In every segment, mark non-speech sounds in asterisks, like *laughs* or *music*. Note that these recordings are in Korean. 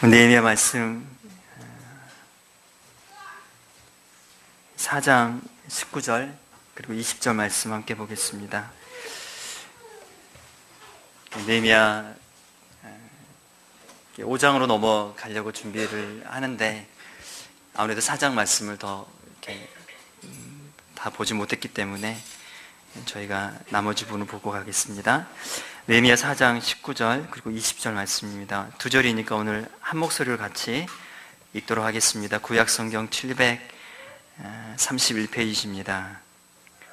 네헤미야 말씀 4장 19절 그리고 20절 말씀 함께 보겠습니다. 네헤미야 5장으로 넘어가려고 준비를 하는데 아무래도 4장 말씀을 더 이렇게 음, 다 보지 못했기 때문에 저희가 나머지 부분을 보고 가겠습니다. 네미야 4장 19절 그리고 20절 말씀입니다. 두 절이니까 오늘 한 목소리를 같이 읽도록 하겠습니다. 구약 성경 731페이지입니다.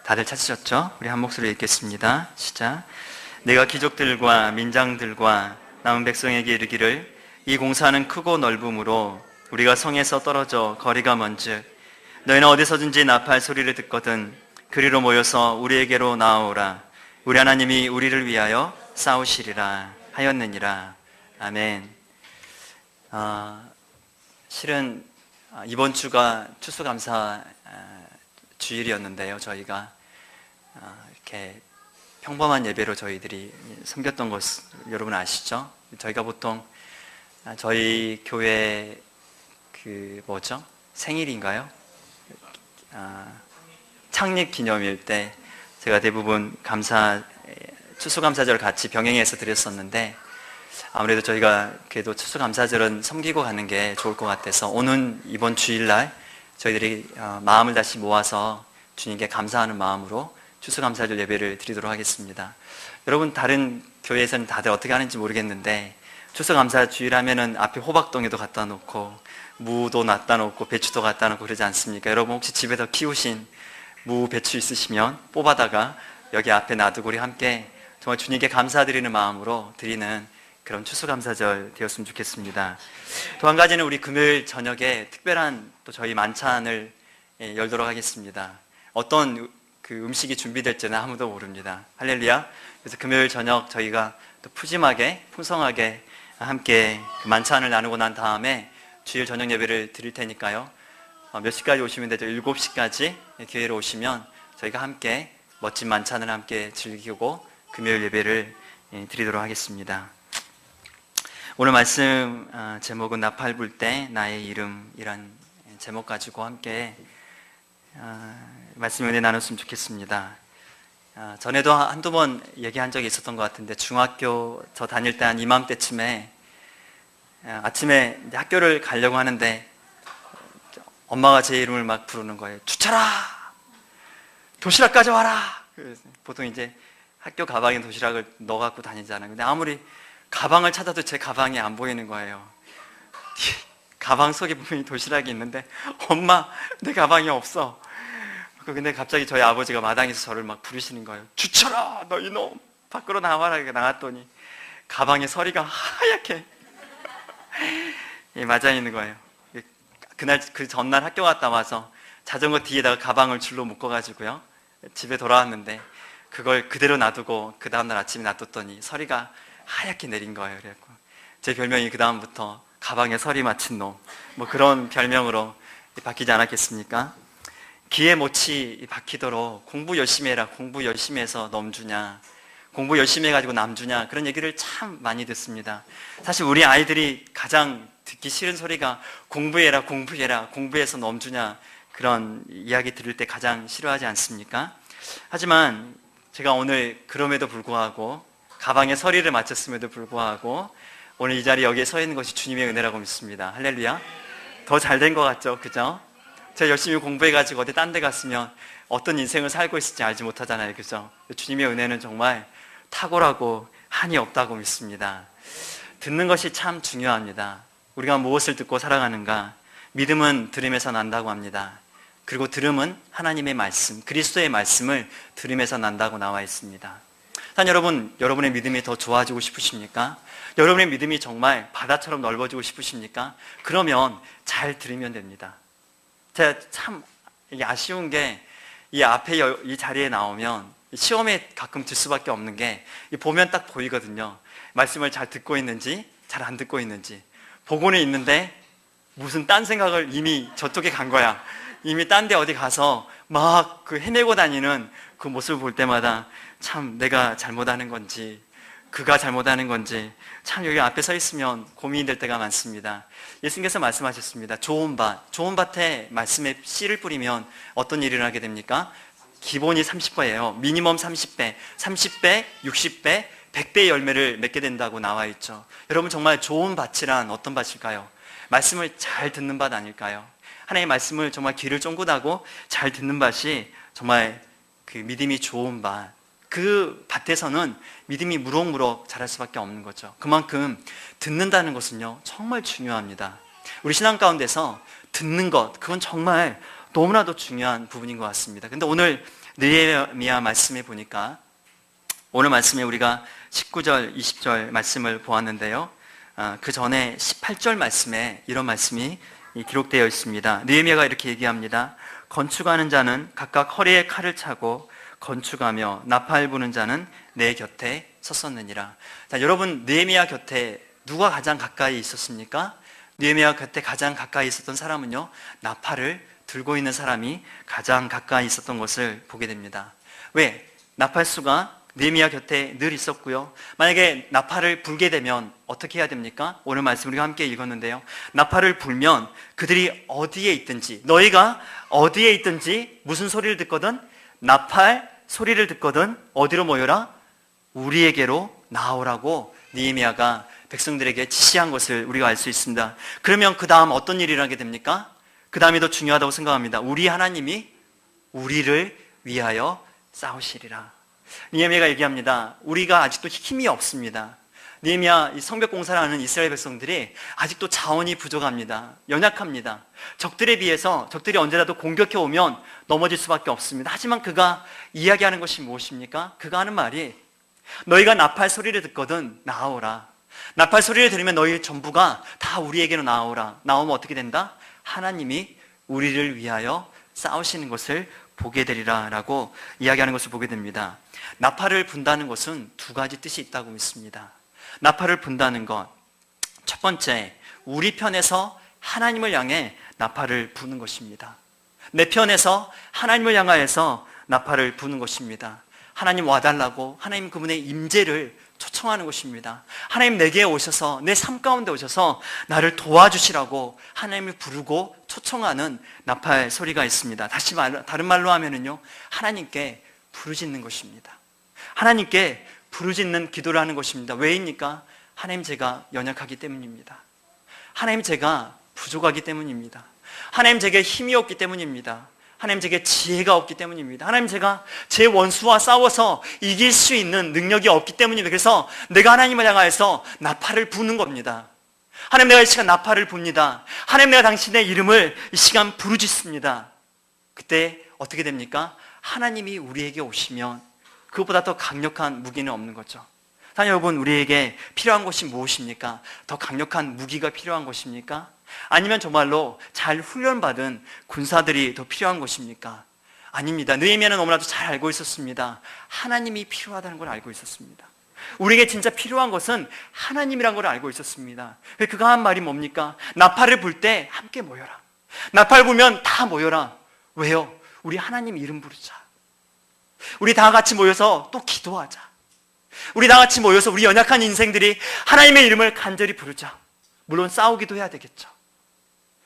다들 찾으셨죠? 우리 한 목소리 읽겠습니다. 시작. 내가 귀족들과 민장들과 남은 백성에게 이르기를 이 공사는 크고 넓음으로 우리가 성에서 떨어져 거리가 먼즉 너희는 어디서든지 나팔 소리를 듣거든 그리로 모여서 우리에게로 나아오라. 우리 하나님이 우리를 위하여 싸우시리라 하였느니라. 아멘. 어, 실은 이번 주가 추수감사 주일이었는데요. 저희가 어, 이렇게 평범한 예배로 저희들이 섬겼던 것 여러분 아시죠? 저희가 보통 저희 교회 그 뭐죠? 생일인가요? 아, 창립 기념일 때 제가 대부분 감사 추수감사절 같이 병행해서 드렸었는데 아무래도 저희가 그래도 추수감사절은 섬기고 가는 게 좋을 것 같아서 오는 이번 주일날 저희들이 어, 마음을 다시 모아서 주님께 감사하는 마음으로 추수감사절 예배를 드리도록 하겠습니다. 여러분 다른 교회에서는 다들 어떻게 하는지 모르겠는데 추수감사 주일 하면은 앞에 호박동에도 갖다 놓고 무도 놨다 놓고 배추도 갖다 놓고 그러지 않습니까? 여러분 혹시 집에서 키우신 무, 배추 있으시면 뽑아다가 여기 앞에 놔두고 우리 함께 정말 주님께 감사드리는 마음으로 드리는 그런 추수감사절 되었으면 좋겠습니다. 또 한 가지는 우리 금요일 저녁에 특별한 또 저희 만찬을 예, 열도록 하겠습니다. 어떤 그 음식이 준비될지는 아무도 모릅니다. 할렐루야. 그래서 금요일 저녁 저희가 또 푸짐하게, 풍성하게 함께 그 만찬을 나누고 난 다음에 주일 저녁 예배를 드릴 테니까요. 어, 몇 시까지 오시면 되죠? 7시까지 교회로 오시면 저희가 함께 멋진 만찬을 함께 즐기고 금요일 예배를 예, 드리도록 하겠습니다. 오늘 말씀 어, 제목은 나팔 불 때 나의 이름이란 제목 가지고 함께 어, 말씀 은혜 나눴으면 좋겠습니다. 전에도 한두 번 얘기한 적이 있었던 것 같은데 중학교 저 다닐 때 한 이맘때쯤에 아침에 학교를 가려고 하는데 엄마가 제 이름을 막 부르는 거예요. 주철아! 도시락 가져와라! 보통 이제 학교 가방에 도시락을 넣어 갖고 다니잖아요. 근데 아무리 가방을 찾아도 제 가방이 안 보이는 거예요. *laughs* 가방 속에 분명히 도시락이 있는데 엄마 내 가방이 없어. 근데 갑자기 저희 아버지가 마당에서 저를 막 부르시는 거예요. 주철아 너 이놈 밖으로 나와라 나갔더니 가방에 서리가 하얗게 *laughs* 맞아 있는 거예요. 그날 그 전날 학교 갔다 와서 자전거 뒤에다가 가방을 줄로 묶어가지고요 집에 돌아왔는데 그걸 그대로 놔두고 그 다음날 아침에 놔뒀더니 서리가 하얗게 내린 거예요. 그래갖고 제 별명이 그 다음부터 가방에 서리 맞힌 놈 뭐 그런 별명으로 바뀌지 않았겠습니까? 기에 못이 박히도록 공부 열심히 해라. 공부 열심히 해서 넘주냐. 공부 열심히 해가지고 남주냐. 그런 얘기를 참 많이 듣습니다. 사실 우리 아이들이 가장 듣기 싫은 소리가 공부해라, 공부해라, 공부해서 넘주냐 그런 이야기 들을 때 가장 싫어하지 않습니까? 하지만 제가 오늘 그럼에도 불구하고 가방에 서리를 맞췄음에도 불구하고 오늘 이 자리 여기에 서 있는 것이 주님의 은혜라고 믿습니다. 할렐루야. 더 잘 된 것 같죠? 그죠? 제가 열심히 공부해가지고 어디 딴 데 갔으면 어떤 인생을 살고 있을지 알지 못하잖아요. 그죠? 주님의 은혜는 정말 탁월하고 한이 없다고 믿습니다. 듣는 것이 참 중요합니다. 우리가 무엇을 듣고 살아가는가? 믿음은 들음에서 난다고 합니다. 그리고 들음은 하나님의 말씀, 그리스도의 말씀을 들음에서 난다고 나와 있습니다. 단 여러분, 여러분의 믿음이 더 좋아지고 싶으십니까? 여러분의 믿음이 정말 바다처럼 넓어지고 싶으십니까? 그러면 잘 들으면 됩니다. 제가 참 아쉬운 게 이 앞에 이 자리에 나오면 시험에 가끔 들 수밖에 없는 게 보면 딱 보이거든요. 말씀을 잘 듣고 있는지 잘 안 듣고 있는지. 보고는 있는데 무슨 딴 생각을 이미 저쪽에 간 거야. 이미 딴 데 어디 가서 막 그 헤매고 다니는 그 모습을 볼 때마다 참 내가 잘못하는 건지 그가 잘못하는 건지 참 여기 앞에 서 있으면 고민이 될 때가 많습니다. 예수님께서 말씀하셨습니다. 좋은 밭, 좋은 밭에 말씀에 씨를 뿌리면 어떤 일을 하게 됩니까? 기본이 30배예요. 미니멈 30배, 30배, 60배, 100배의 열매를 맺게 된다고 나와 있죠. 여러분 정말 좋은 밭이란 어떤 밭일까요? 말씀을 잘 듣는 밭 아닐까요? 하나님의 말씀을 정말 귀를 쫑긋하고 잘 듣는 밭이 정말 그 믿음이 좋은 밭. 그 밭에서는 믿음이 무럭무럭 자랄 수밖에 없는 거죠. 그만큼 듣는다는 것은요, 정말 중요합니다. 우리 신앙 가운데서 듣는 것, 그건 정말 너무나도 중요한 부분인 것 같습니다. 근데 오늘 느헤미야 말씀에 보니까 오늘 말씀에 우리가 19절, 20절 말씀을 보았는데요. 아, 그 전에 18절 말씀에 이런 말씀이 기록되어 있습니다. 느헤미야가 이렇게 얘기합니다. 건축하는 자는 각각 허리에 칼을 차고 건축하며 나팔 부는 자는 내 곁에 섰었느니라. 자, 여러분 느헤미야 곁에 누가 가장 가까이 있었습니까? 느헤미야 곁에 가장 가까이 있었던 사람은요. 나팔을 들고 있는 사람이 가장 가까이 있었던 것을 보게 됩니다. 왜? 나팔수가 느헤미야 곁에 늘 있었고요. 만약에 나팔을 불게 되면 어떻게 해야 됩니까? 오늘 말씀 우리가 함께 읽었는데요. 나팔을 불면 그들이 어디에 있든지 너희가 어디에 있든지 무슨 소리를 듣거든 나팔 소리를 듣거든 어디로 모여라? 우리에게로 나오라고 느헤미야가 백성들에게 지시한 것을 우리가 알 수 있습니다. 그러면 그 다음 어떤 일이 일어나게 됩니까? 그 다음이 더 중요하다고 생각합니다. 우리 하나님이 우리를 위하여 싸우시리라. 니에미아가 얘기합니다. 우리가 아직도 힘이 없습니다. 니에미아 성벽 공사를 하는 이스라엘 백성들이 아직도 자원이 부족합니다. 연약합니다. 적들에 비해서 적들이 언제라도 공격해 오면 넘어질 수밖에 없습니다. 하지만 그가 이야기하는 것이 무엇입니까? 그가 하는 말이 너희가 나팔 소리를 듣거든 나오라. 나팔 소리를 들으면 너희 전부가 다 우리에게로 나오라. 나오면 어떻게 된다? 하나님이 우리를 위하여 싸우시는 것을 보게 되리라라고 이야기하는 것을 보게 됩니다. 나팔을 분다는 것은 두 가지 뜻이 있다고 믿습니다. 나팔을 분다는 것. 첫 번째, 우리 편에서 하나님을 향해 나팔을 부는 것입니다. 내 편에서 하나님을 향하여서 나팔을 부는 것입니다. 하나님 와달라고 하나님 그분의 임재를 초청하는 것입니다. 하나님 내게 오셔서 내 삶 가운데 오셔서 나를 도와주시라고 하나님을 부르고 초청하는 나팔 소리가 있습니다. 다시 말 다른 말로 하면은요. 하나님께 부르짖는 것입니다. 하나님께 부르짖는 기도를 하는 것입니다. 왜입니까? 하나님 제가 연약하기 때문입니다. 하나님 제가 부족하기 때문입니다. 하나님 제게 힘이 없기 때문입니다. 하나님 제게 지혜가 없기 때문입니다. 하나님 제가 제 원수와 싸워서 이길 수 있는 능력이 없기 때문입니다. 그래서 내가 하나님을 향하여서 나팔을 부는 겁니다. 하나님 내가 이 시간 나팔을 붑니다. 하나님 내가 당신의 이름을 이 시간 부르짖습니다. 그때 어떻게 됩니까? 하나님이 우리에게 오시면 그것보다 더 강력한 무기는 없는 거죠. 사 여러분, 우리에게 필요한 것이 무엇입니까? 더 강력한 무기가 필요한 것입니까? 아니면 정말로 잘 훈련받은 군사들이 더 필요한 것입니까? 아닙니다. 느헤미야는 너무나도 잘 알고 있었습니다. 하나님이 필요하다는 걸 알고 있었습니다. 우리에게 진짜 필요한 것은 하나님이란 걸 알고 있었습니다. 그가 한 말이 뭡니까? 나팔을 불 때 함께 모여라. 나팔 불면 다 모여라. 왜요? 우리 하나님 이름 부르자. 우리 다 같이 모여서 또 기도하자. 우리 다 같이 모여서 우리 연약한 인생들이 하나님의 이름을 간절히 부르자. 물론 싸우기도 해야 되겠죠.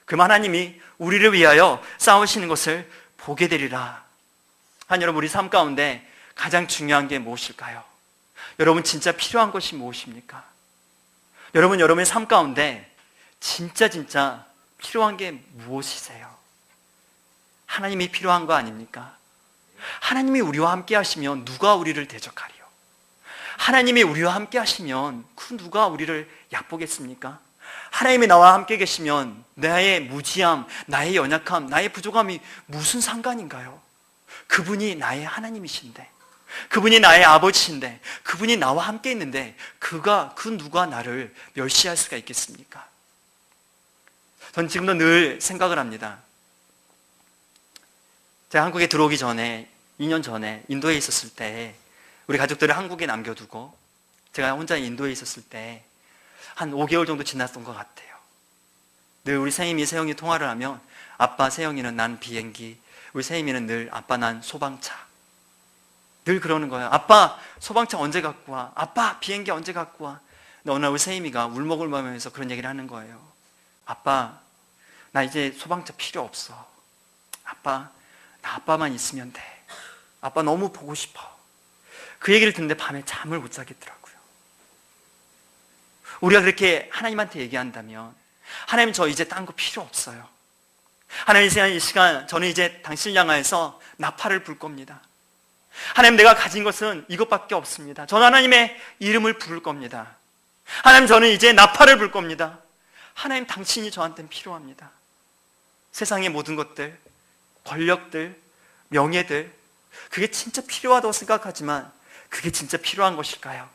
그 하나님이 우리를 위하여 싸우시는 것을 보게 되리라. 한 여러분, 우리 삶 가운데 가장 중요한 게 무엇일까요? 여러분, 진짜 필요한 것이 무엇입니까? 여러분, 여러분의 삶 가운데 진짜 진짜 필요한 게 무엇이세요? 하나님이 필요한 거 아닙니까? 하나님이 우리와 함께 하시면 누가 우리를 대적하리요? 하나님이 우리와 함께 하시면 그 누가 우리를 약보겠습니까? 하나님이 나와 함께 계시면 나의 무지함, 나의 연약함, 나의 부족함이 무슨 상관인가요? 그분이 나의 하나님이신데, 그분이 나의 아버지신데, 그분이 나와 함께 있는데, 그가, 그 누가 나를 멸시할 수가 있겠습니까? 전 지금도 늘 생각을 합니다. 제가 한국에 들어오기 전에, 2년 전에 인도에 있었을 때, 우리 가족들을 한국에 남겨두고, 제가 혼자 인도에 있었을 때, 한 5개월 정도 지났던 것 같아요. 늘 우리 세임이 세영이 통화를 하면 아빠 세영이는 난 비행기, 우리 세임이는 늘 아빠 난 소방차. 늘 그러는 거예요. 아빠, 소방차 언제 갖고 와? 아빠, 비행기 언제 갖고 와? 근데 어느 날 우리 세임이가 울먹울먹하면서 그런 얘기를 하는 거예요. 아빠, 나 이제 소방차 필요 없어. 아빠, 나 아빠만 있으면 돼. 아빠 너무 보고 싶어. 그 얘기를 듣는데 밤에 잠을 못 자겠더라고요. 우리가 그렇게 하나님한테 얘기한다면, 하나님 저 이제 딴 거 필요 없어요. 하나님 이 시간 저는 이제 당신을 향하여서 나팔을 불 겁니다. 하나님 내가 가진 것은 이것밖에 없습니다. 저는 하나님의 이름을 부를 겁니다. 하나님 저는 이제 나팔을 불 겁니다. 하나님 당신이 저한테는 필요합니다. 세상의 모든 것들, 권력들, 명예들, 그게 진짜 필요하다고 생각하지만 그게 진짜 필요한 것일까요?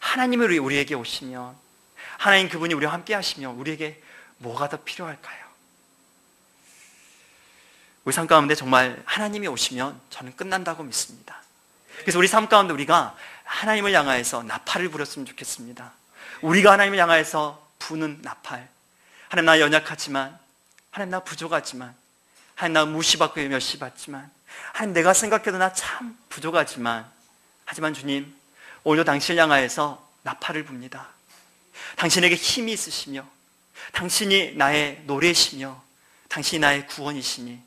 하나님이 우리에게 오시면 하나님 그분이 우리와 함께 하시면 우리에게 뭐가 더 필요할까요? 우리 삶 가운데 정말 하나님이 오시면 저는 끝난다고 믿습니다. 그래서 우리 삶 가운데 우리가 하나님을 향하여서 나팔을 부렸으면 좋겠습니다. 우리가 하나님을 향하여서 부는 나팔. 하나님 나 연약하지만, 하나님 나 부족하지만, 하나님 나 무시받고 멸시받지만, 하나님 내가 생각해도 나 참 부족하지만, 하지만 주님, 오늘도 당신을 향하여서 나팔을 붑니다. 당신에게 힘이 있으시며, 당신이 나의 노래시며, 당신이 나의 구원이시니,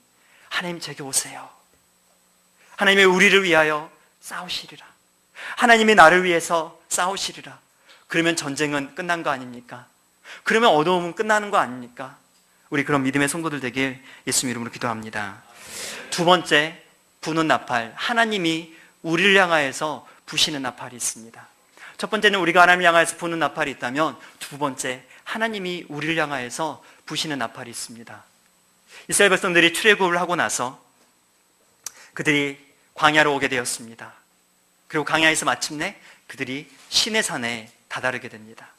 하나님 제게 오세요. 하나님의 우리를 위하여 싸우시리라. 하나님이 나를 위해서 싸우시리라. 그러면 전쟁은 끝난 거 아닙니까? 그러면 어두움은 끝나는 거 아닙니까? 우리 그런 믿음의 성도들 되길 예수 이름으로 기도합니다. 두 번째, 부는 나팔. 하나님이 우리를 향하여서 부시는 나팔이 있습니다. 첫 번째는 우리가 하나님을 향하여서 부는 나팔이 있다면 두 번째, 하나님이 우리를 향하여서 부시는 나팔이 있습니다. 이스라엘 백성들이 출애굽을 하고 나서 그들이 광야로 오게 되었습니다. 그리고 광야에서 마침내 그들이 신의 산에 다다르게 됩니다.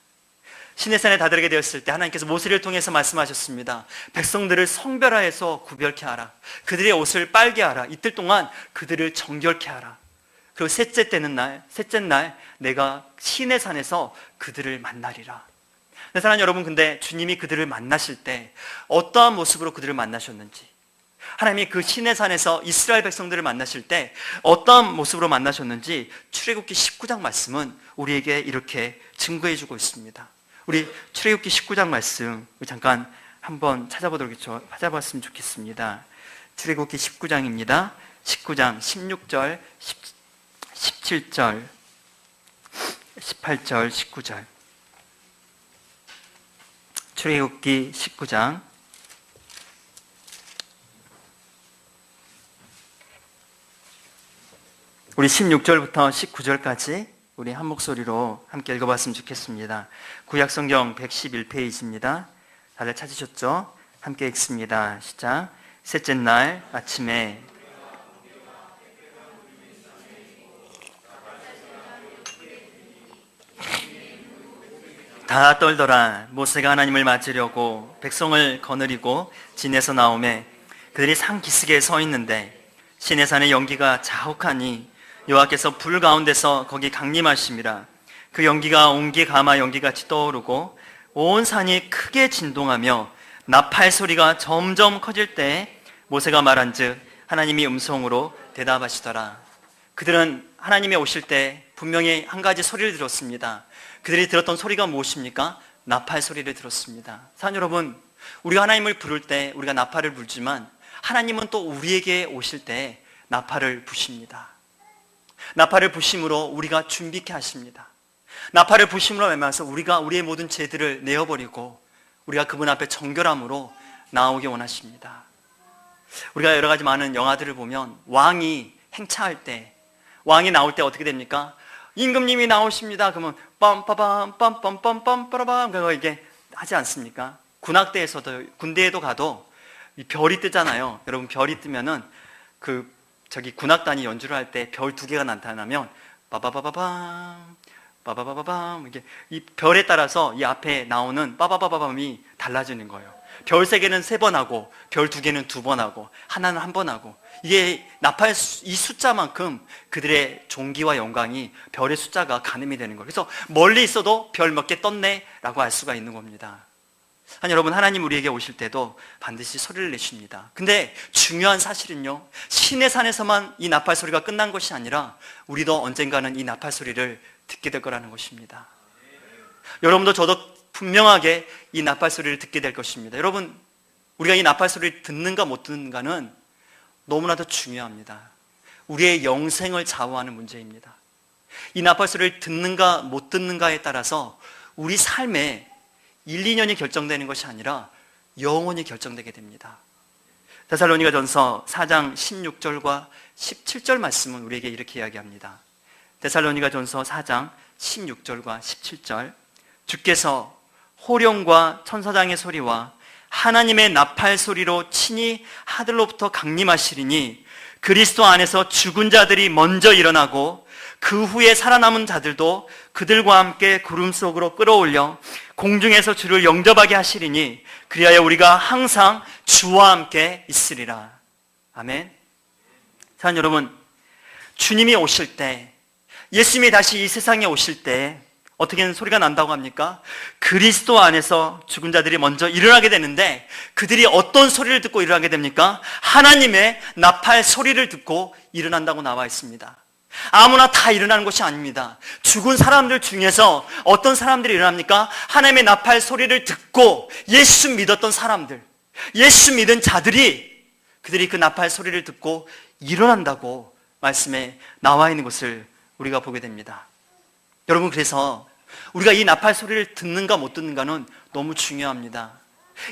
신의 산에 다다르게 되었을 때 하나님께서 모세를 통해서 말씀하셨습니다. 백성들을 성별화해서 구별케 하라. 그들의 옷을 빨게 하라. 이틀 동안 그들을 정결케 하라. 그리고 셋째 때는 날, 셋째 날 내가 신의 산에서 그들을 만나리라. 네, 사랑하는 여러분, 근데 주님이 그들을 만나실 때 어떠한 모습으로 그들을 만나셨는지, 하나님이 그 신의 산에서 이스라엘 백성들을 만나실 때 어떠한 모습으로 만나셨는지 출애굽기 19장 말씀은 우리에게 이렇게 증거해 주고 있습니다. 우리 출애굽기 19장 말씀 잠깐 한번 찾아보도록 찾아봤으면 좋겠습니다. 출애굽기 19장입니다. 19장 16절, 17절, 18절, 19절. 출애굽기 19장 우리 16절부터 19절까지 우리 한 목소리로 함께 읽어봤으면 좋겠습니다. 구약성경 111페이지입니다. 다들 찾으셨죠? 함께 읽습니다. 시작. 셋째 날 아침에 다 떨더라 모세가 하나님을 맞으려고 백성을 거느리고 진에서 나오매 그들이 산 기슭에 서 있는데 신의 산의 연기가 자욱하니 여호와께서 불 가운데서 거기 강림하심이라 그 연기가 온기 가마 연기같이 떠오르고 온 산이 크게 진동하며 나팔 소리가 점점 커질 때 모세가 말한즉 하나님이 음성으로 대답하시더라 그들은 하나님이 오실 때 분명히 한 가지 소리를 들었습니다 그들이 들었던 소리가 무엇입니까? 나팔 소리를 들었습니다. 사랑 여러분, 우리가 하나님을 부를 때 우리가 나팔을 불지만 하나님은 또 우리에게 오실 때 나팔을 부십니다. 나팔을 부심으로 우리가 준비케 하십니다. 나팔을 부심으로 말면서 우리가 우리의 모든 죄들을 내어버리고 우리가 그분 앞에 정결함으로 나오게 원하십니다. 우리가 여러 가지 많은 영화들을 보면 왕이 행차할 때 왕이 나올 때 어떻게 됩니까? 임금님이 나오십니다. 그러면 빰빠밤 빰빰빰빰 빠라밤 그거 이게 하지 않습니까? 군악대에서도 군대에도 가도 별이 뜨잖아요. 여러분 별이 뜨면은 그 저기 군악단이 연주를 할 때 별 두 개가 나타나면 빠바바바밤 빠바바바밤 이게 이 별에 따라서 이 앞에 나오는 빠바바바밤이 달라지는 거예요. 별 세 개는 세 번 하고 별 두 개는 두 번 하고 하나는 한 번 하고 이게 나팔 이 숫자만큼 그들의 종기와 영광이 별의 숫자가 가늠이 되는 거예요. 그래서 멀리 있어도 별 몇 개 떴네라고 알 수가 있는 겁니다. 아니 여러분 하나님 우리에게 오실 때도 반드시 소리를 내십니다. 근데 중요한 사실은요. 신의 산에서만 이 나팔 소리가 끝난 것이 아니라 우리도 언젠가는 이 나팔 소리를 듣게 될 거라는 것입니다. 여러분도 저도 분명하게 이 나팔 소리를 듣게 될 것입니다. 여러분 우리가 이 나팔 소리를 듣는가 못 듣는가는 너무나도 중요합니다. 우리의 영생을 좌우하는 문제입니다. 이 나팔 소리를 듣는가 못 듣는가에 따라서 우리 삶에 1, 2년이 결정되는 것이 아니라 영원히 결정되게 됩니다. 데살로니가 전서 4장 16절과 17절 말씀은 우리에게 이렇게 이야기합니다. 데살로니가 전서 4장 16절과 17절 주께서 호령과 천사장의 소리와 하나님의 나팔 소리로 친히 하늘로부터 강림하시리니 그리스도 안에서 죽은 자들이 먼저 일어나고 그 후에 살아남은 자들도 그들과 함께 구름 속으로 끌어올려 공중에서 주를 영접하게 하시리니 그리하여 우리가 항상 주와 함께 있으리라. 아멘. 자, 여러분, 주님이 오실 때, 예수님이 다시 이 세상에 오실 때 어떻게는 소리가 난다고 합니까? 그리스도 안에서 죽은 자들이 먼저 일어나게 되는데 그들이 어떤 소리를 듣고 일어나게 됩니까? 하나님의 나팔 소리를 듣고 일어난다고 나와 있습니다. 아무나 다 일어나는 것이 아닙니다. 죽은 사람들 중에서 어떤 사람들이 일어납니까? 하나님의 나팔 소리를 듣고 예수 믿었던 사람들, 예수 믿은 자들이 그들이 그 나팔 소리를 듣고 일어난다고 말씀에 나와 있는 것을 우리가 보게 됩니다. 여러분, 그래서 우리가 이 나팔 소리를 듣는가 못 듣는가는 너무 중요합니다.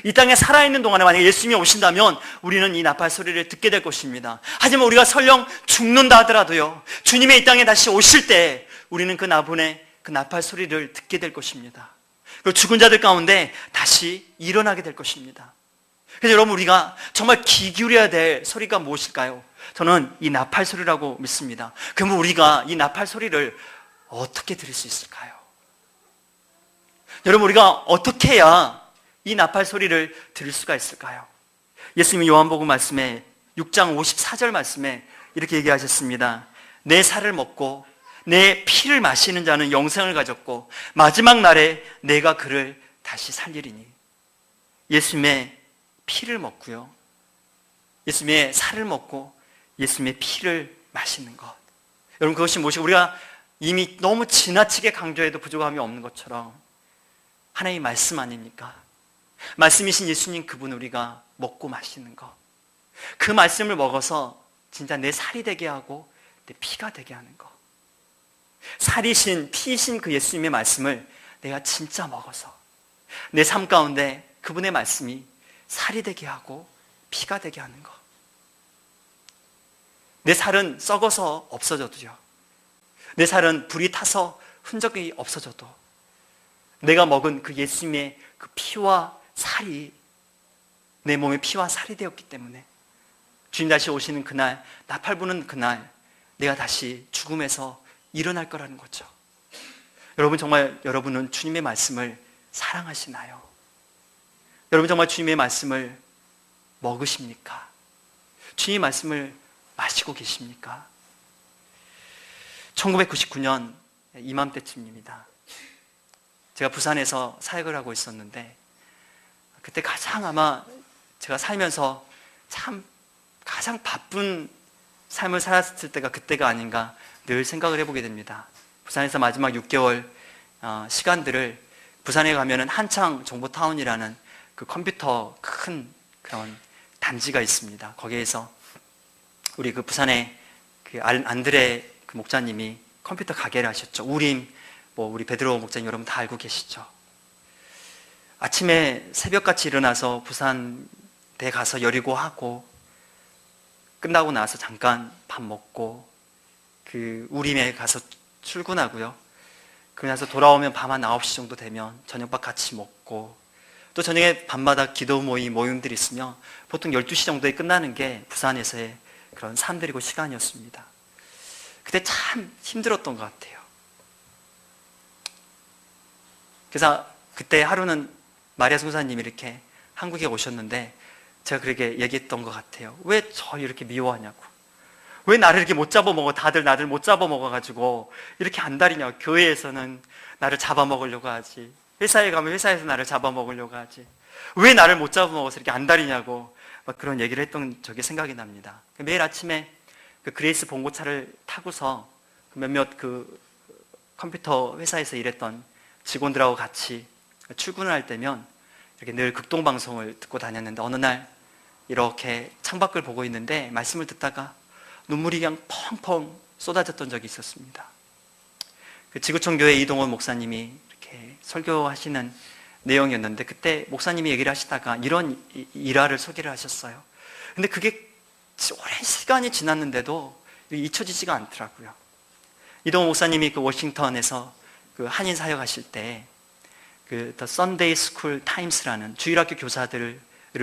이 땅에 살아있는 동안에 만약에 예수님이 오신다면 우리는 이 나팔 소리를 듣게 될 것입니다. 하지만 우리가 설령 죽는다 하더라도요, 주님의 이 땅에 다시 오실 때 우리는 그 나분의 그 나팔 소리를 듣게 될 것입니다. 그리고 죽은 자들 가운데 다시 일어나게 될 것입니다. 그래서 여러분 우리가 정말 귀 기울여야 될 소리가 무엇일까요? 저는 이 나팔 소리라고 믿습니다. 그러면 우리가 이 나팔 소리를 어떻게 들을 수 있을까요? 여러분 우리가 어떻게 해야 이 나팔 소리를 들을 수가 있을까요? 예수님이 요한복음 말씀에 6장 54절 말씀에 이렇게 얘기하셨습니다. 내 살을 먹고 내 피를 마시는 자는 영생을 가졌고 마지막 날에 내가 그를 다시 살리리니 예수님의 피를 먹고요. 예수님의 살을 먹고 예수님의 피를 마시는 것. 여러분 그것이 무엇이 우리가 이미 너무 지나치게 강조해도 부족함이 없는 것처럼 하나님의 말씀 아닙니까? 말씀이신 예수님 그분 우리가 먹고 마시는 것. 그 말씀을 먹어서 진짜 내 살이 되게 하고 내 피가 되게 하는 것. 살이신 피이신 그 예수님의 말씀을 내가 진짜 먹어서 내 삶 가운데 그분의 말씀이 살이 되게 하고 피가 되게 하는 것. 내 살은 썩어서 없어져도요. 내 살은 불이 타서 흔적이 없어져도 내가 먹은 그 예수님의 그 피와 살이 내 몸의 피와 살이 되었기 때문에 주님 다시 오시는 그날 나팔 부는 그날 내가 다시 죽음에서 일어날 거라는 거죠. 여러분 정말 여러분은 주님의 말씀을 사랑하시나요? 여러분 정말 주님의 말씀을 먹으십니까? 주님의 말씀을 마시고 계십니까? 1999년 이맘때쯤입니다. 제가 부산에서 사역을 하고 있었는데 그때 가장 아마 제가 살면서 참 가장 바쁜 삶을 살았을 때가 그때가 아닌가 늘 생각을 해보게 됩니다. 부산에서 마지막 6개월 어, 시간들을 부산에 가면은 한창 정보타운이라는 그 컴퓨터 큰 그런 단지가 있습니다. 거기에서 우리 그 부산의 그 안드레 그 목사님이 컴퓨터 가게를 하셨죠. 우림, 뭐 우리 베드로 목사님 여러분 다 알고 계시죠. 아침에 새벽같이 일어나서 부산대 가서 여리고 하고 끝나고 나서 잠깐 밥 먹고 그 우림에 가서 출근하고요. 그 나서 돌아오면 밤 한 9시 정도 되면 저녁밥 같이 먹고 또 저녁에 밤마다 기도 모임 모임들이 있으면 보통 12시 정도에 끝나는 게 부산에서의 그런 삶들이고 시간이었습니다. 그때 참 힘들었던 것 같아요. 그래서 그때 하루는 마리아 송사님이 이렇게 한국에 오셨는데 제가 그렇게 얘기했던 것 같아요. 왜 저 이렇게 미워하냐고. 왜 나를 이렇게 못 잡아먹어? 다들 나를 못 잡아먹어가지고 이렇게 안달이냐. 교회에서는 나를 잡아먹으려고 하지. 회사에 가면 회사에서 나를 잡아먹으려고 하지. 왜 나를 못 잡아먹어서 이렇게 안달이냐고 막 그런 얘기를 했던 적이 생각이 납니다. 매일 아침에 그 그레이스 봉고차를 타고서 몇몇 그 컴퓨터 회사에서 일했던 직원들하고 같이 출근을 할 때면 이렇게 늘 극동 방송을 듣고 다녔는데 어느 날 이렇게 창밖을 보고 있는데 말씀을 듣다가 눈물이 그냥 펑펑 쏟아졌던 적이 있었습니다. 그 지구촌 교회 이동원 목사님이 이렇게 설교하시는 내용이었는데 그때 목사님이 얘기를 하시다가 이런 이- 일화를 소개를 하셨어요. 근데 그게 오랜 시간이 지났는데도 잊혀지지가 않더라고요. 이동원 목사님이 그 워싱턴에서 그 한인 사역하실 때 그 The Sunday School Times라는 주일학교 교사들을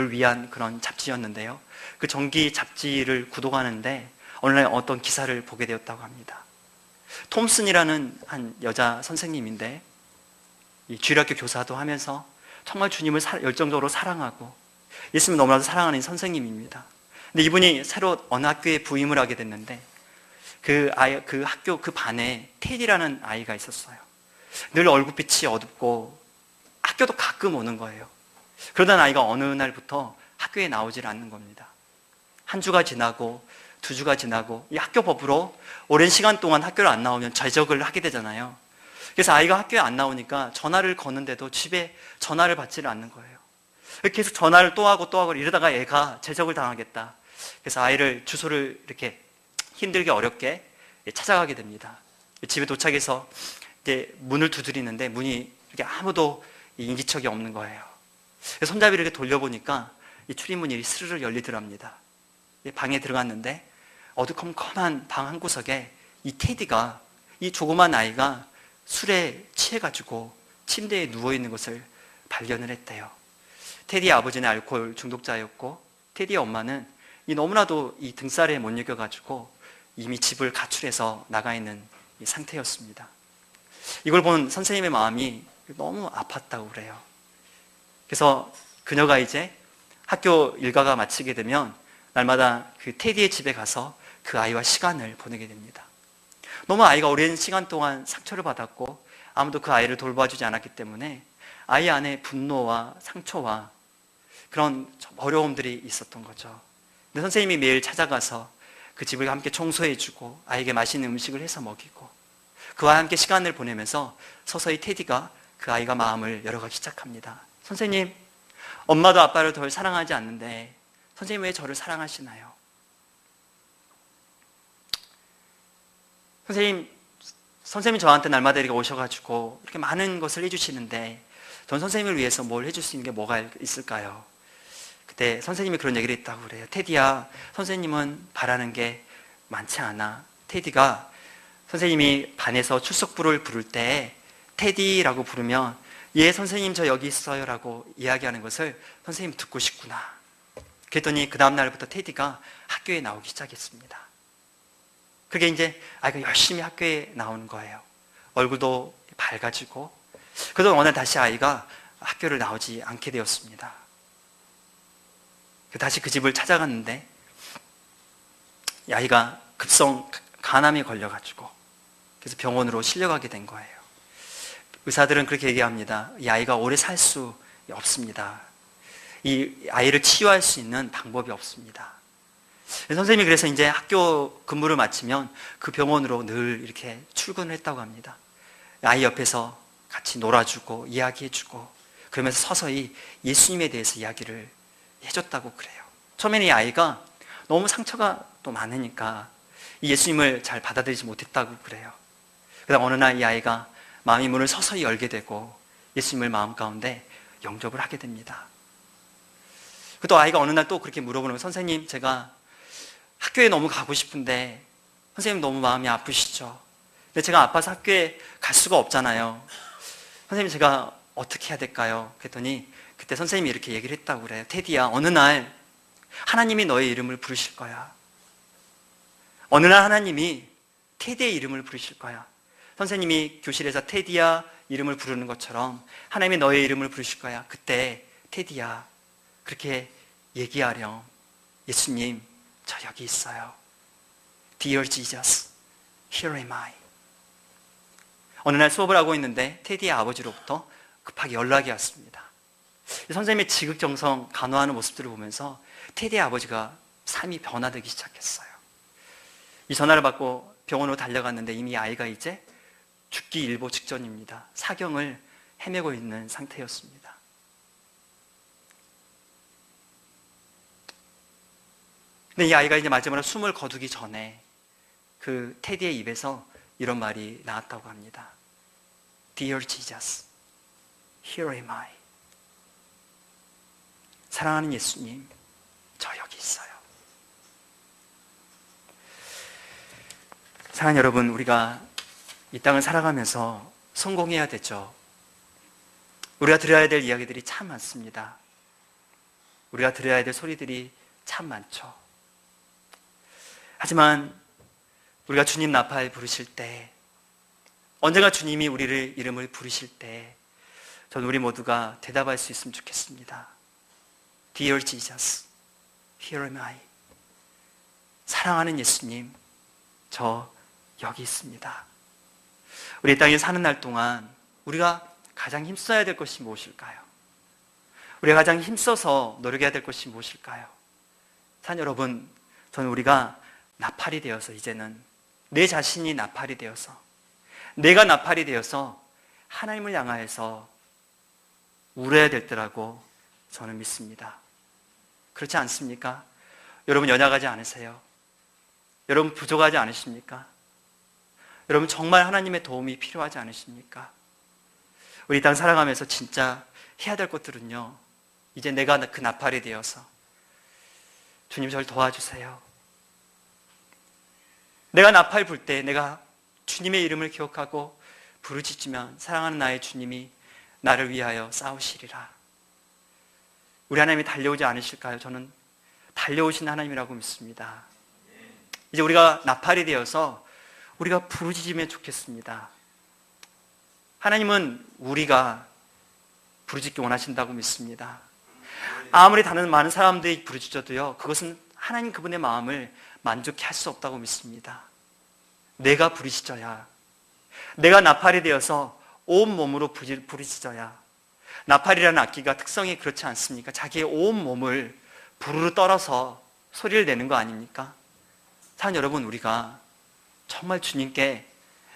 위한 그런 잡지였는데요. 그 정기 잡지를 구독하는데 날 어떤 기사를 보게 되었다고 합니다. 톰슨이라는 한 여자 선생님인데 이 주일학교 교사도 하면서 정말 주님을 사- 열정적으로 사랑하고 예수님 너무나도 사랑하는 선생님입니다. 근데 이분이 새로 어느 학교에 부임을 하게 됐는데 그 아이 그 학교 그 반에 테디라는 아이가 있었어요. 늘 얼굴빛이 어둡고 학교도 가끔 오는 거예요. 그러던 아이가 어느 날부터 학교에 나오질 않는 겁니다. 한 주가 지나고 두 주가 지나고 이 학교 법으로 오랜 시간 동안 학교를 안 나오면 제적을 하게 되잖아요. 그래서 아이가 학교에 안 나오니까 전화를 거는데도 집에 전화를 받지를 않는 거예요. 계속 전화를 또 하고 또 하고 이러다가 애가 제적을 당하겠다. 그래서 아이를 주소를 이렇게 힘들게 어렵게 찾아가게 됩니다. 집에 도착해서 이제 문을 두드리는데 문이 이렇게 아무도 인기척이 없는 거예요. 손잡이를 이렇게 돌려보니까 이 출입문이 스르르 열리더랍니다. 이 방에 들어갔는데 어두컴컴한 방 한 구석에 이 테디가 이 조그만 아이가 술에 취해가지고 침대에 누워 있는 것을 발견을 했대요. 테디의 아버지는 알코올 중독자였고 테디의 엄마는 이 너무나도 이 등살에 못 이겨가지고 이미 집을 가출해서 나가 있는 이 상태였습니다. 이걸 본 선생님의 마음이 너무 아팠다고 그래요. 그래서 그녀가 이제 학교 일과가 마치게 되면 날마다 그 테디의 집에 가서 그 아이와 시간을 보내게 됩니다. 너무 아이가 오랜 시간 동안 상처를 받았고 아무도 그 아이를 돌봐주지 않았기 때문에 아이 안에 분노와 상처와 그런 좀 어려움들이 있었던 거죠. 근데 선생님이 매일 찾아가서 그 집을 함께 청소해주고 아이에게 맛있는 음식을 해서 먹이고 그와 함께 시간을 보내면서 서서히 테디가 그 아이가 마음을 열어가기 시작합니다. 선생님, 엄마도 아빠를 덜 사랑하지 않는데 선생님 왜 저를 사랑하시나요? 선생님, 선생님이 저한테 날마다 이렇게 오셔가지고 이렇게 많은 것을 해주시는데 전 선생님을 위해서 뭘 해줄 수 있는 게 뭐가 있을까요? 그때 선생님이 그런 얘기를 했다고 그래요. 테디야, 선생님은 바라는 게 많지 않아. 테디가 선생님이 반에서 출석부를 부를 때 테디라고 부르면 예 선생님 저 여기 있어요 라고 이야기하는 것을 선생님 듣고 싶구나. 그랬더니 그 다음 날부터 테디가 학교에 나오기 시작했습니다. 그게 이제 아이가 열심히 학교에 나오는 거예요. 얼굴도 밝아지고. 그러다 어느 날 다시 아이가 학교를 나오지 않게 되었습니다. 다시 그 집을 찾아갔는데 이 아이가 급성 간암에 걸려가지고 그래서 병원으로 실려가게 된 거예요. 의사들은 그렇게 얘기합니다. 이 아이가 오래 살 수 없습니다. 이 아이를 치유할 수 있는 방법이 없습니다. 선생님이 그래서 이제 학교 근무를 마치면 그 병원으로 늘 이렇게 출근을 했다고 합니다. 아이 옆에서 같이 놀아주고 이야기해주고 그러면서 서서히 예수님에 대해서 이야기를 해줬다고 그래요. 처음에는 이 아이가 너무 상처가 또 많으니까 이 예수님을 잘 받아들이지 못했다고 그래요. 그다음 어느 날 이 아이가 마음의 문을 서서히 열게 되고 예수님을 마음 가운데 영접을 하게 됩니다. 또 아이가 어느 날 또 그렇게 물어보는 선생님 제가 학교에 너무 가고 싶은데 선생님 너무 마음이 아프시죠? 근데 제가 아파서 학교에 갈 수가 없잖아요. 선생님 제가 어떻게 해야 될까요? 그랬더니 그때 선생님이 이렇게 얘기를 했다고 그래요. 테디야 어느 날 하나님이 너의 이름을 부르실 거야. 어느 날 하나님이 테디의 이름을 부르실 거야. 선생님이 교실에서 테디야 이름을 부르는 것처럼 하나님이 너의 이름을 부르실 거야. 그때 테디야 그렇게 얘기하렴. 예수님 저 여기 있어요. Dear Jesus, here am I. 어느 날 수업을 하고 있는데 테디의 아버지로부터 급하게 연락이 왔습니다. 선생님의 지극정성 간호하는 모습들을 보면서 테디의 아버지가 삶이 변화되기 시작했어요. 이 전화를 받고 병원으로 달려갔는데 이미 아이가 이제 죽기 일보 직전입니다. 사경을 헤매고 있는 상태였습니다. 근데 이 아이가 이제 마지막으로 숨을 거두기 전에 그 테디의 입에서 이런 말이 나왔다고 합니다. Dear Jesus, here am I. 사랑하는 예수님, 저 여기 있어요. 사랑하는 여러분, 우리가 이 땅을 살아가면서 성공해야 되죠. 우리가 들어야 될 이야기들이 참 많습니다. 우리가 들어야 될 소리들이 참 많죠. 하지만 우리가 주님 나팔 부르실 때, 언젠가 주님이 우리를 이름을 부르실 때, 전 우리 모두가 대답할 수 있으면 좋겠습니다. Dear Jesus, here am I. 사랑하는 예수님, 저 여기 있습니다. 우리 이 땅에 사는 날 동안 우리가 가장 힘써야 될 것이 무엇일까요? 우리가 가장 힘써서 노력해야 될 것이 무엇일까요? 산 여러분, 저는 우리가 나팔이 되어서 이제는 내 자신이 나팔이 되어서 내가 나팔이 되어서 하나님을 향하여서 울어야 될 때라고 저는 믿습니다. 그렇지 않습니까? 여러분 연약하지 않으세요? 여러분 부족하지 않으십니까? 여러분 정말 하나님의 도움이 필요하지 않으십니까? 우리 땅 살아가면서 진짜 해야 될 것들은요. 이제 내가 그 나팔이 되어서 주님 저를 도와주세요. 내가 나팔 불 때 내가 주님의 이름을 기억하고 부르짖으면 사랑하는 나의 주님이 나를 위하여 싸우시리라. 우리 하나님이 달려오지 않으실까요? 저는 달려오신 하나님이라고 믿습니다. 이제 우리가 나팔이 되어서 우리가 부르짖으면 좋겠습니다. 하나님은 우리가 부르짖기 원하신다고 믿습니다. 아무리 다른 많은 사람들이 부르짖어도요, 그것은 하나님 그분의 마음을 만족해 할 수 없다고 믿습니다. 내가 부르짖어야, 내가 나팔이 되어서 온 몸으로 부르짖어야, 나팔이라는 악기가 특성이 그렇지 않습니까? 자기의 온 몸을 부르르 떨어서 소리를 내는 거 아닙니까? 사 여러분, 우리가 정말 주님께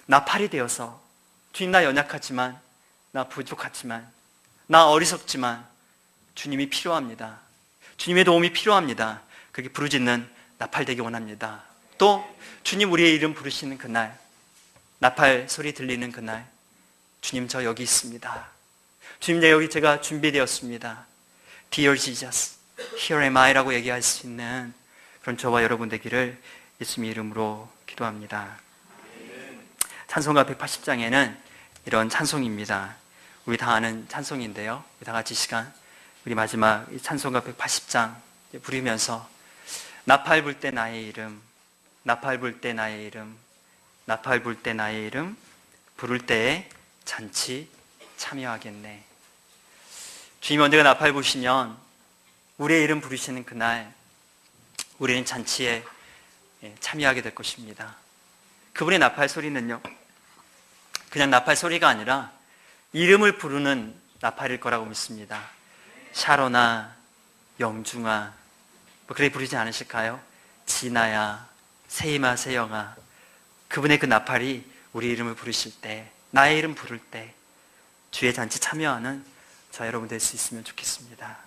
나팔이 되어서 주님 나 연약하지만 나 부족하지만 나 어리석지만 주님이 필요합니다. 주님의 도움이 필요합니다. 그게 부르짖는 나팔 되기 원합니다. 또 주님 우리의 이름 부르시는 그날 나팔 소리 들리는 그날 주님 저 여기 있습니다. 주님 내 여기 제가 준비되었습니다. Dear Jesus, here am I라고 얘기할 수 있는 그런 저와 여러분 되기를 예수님 이름으로 기도합니다. 찬송가 180장에는 이런 찬송입니다. 우리 다 아는 찬송인데요. 우리 다 같이 시간 우리 마지막 찬송가 180장 부르면서 나팔 불 때 나의 이름, 나팔 불 때 나의 이름, 나팔 불 때 나의 이름, 부를 때에 잔치 참여하겠네. 주님 언제가 나팔 부시면 우리의 이름 부르시는 그날 우리는 잔치에 예, 참여하게 될 것입니다. 그분의 나팔 소리는요, 그냥 나팔 소리가 아니라 이름을 부르는 나팔일 거라고 믿습니다. 샤로나, 영중아, 뭐 그래 부르지 않으실까요? 진아야, 세이마, 세영아. 그분의 그 나팔이 우리 이름을 부르실 때, 나의 이름 부를 때, 주의 잔치 참여하는 저 여러분 될 수 있으면 좋겠습니다.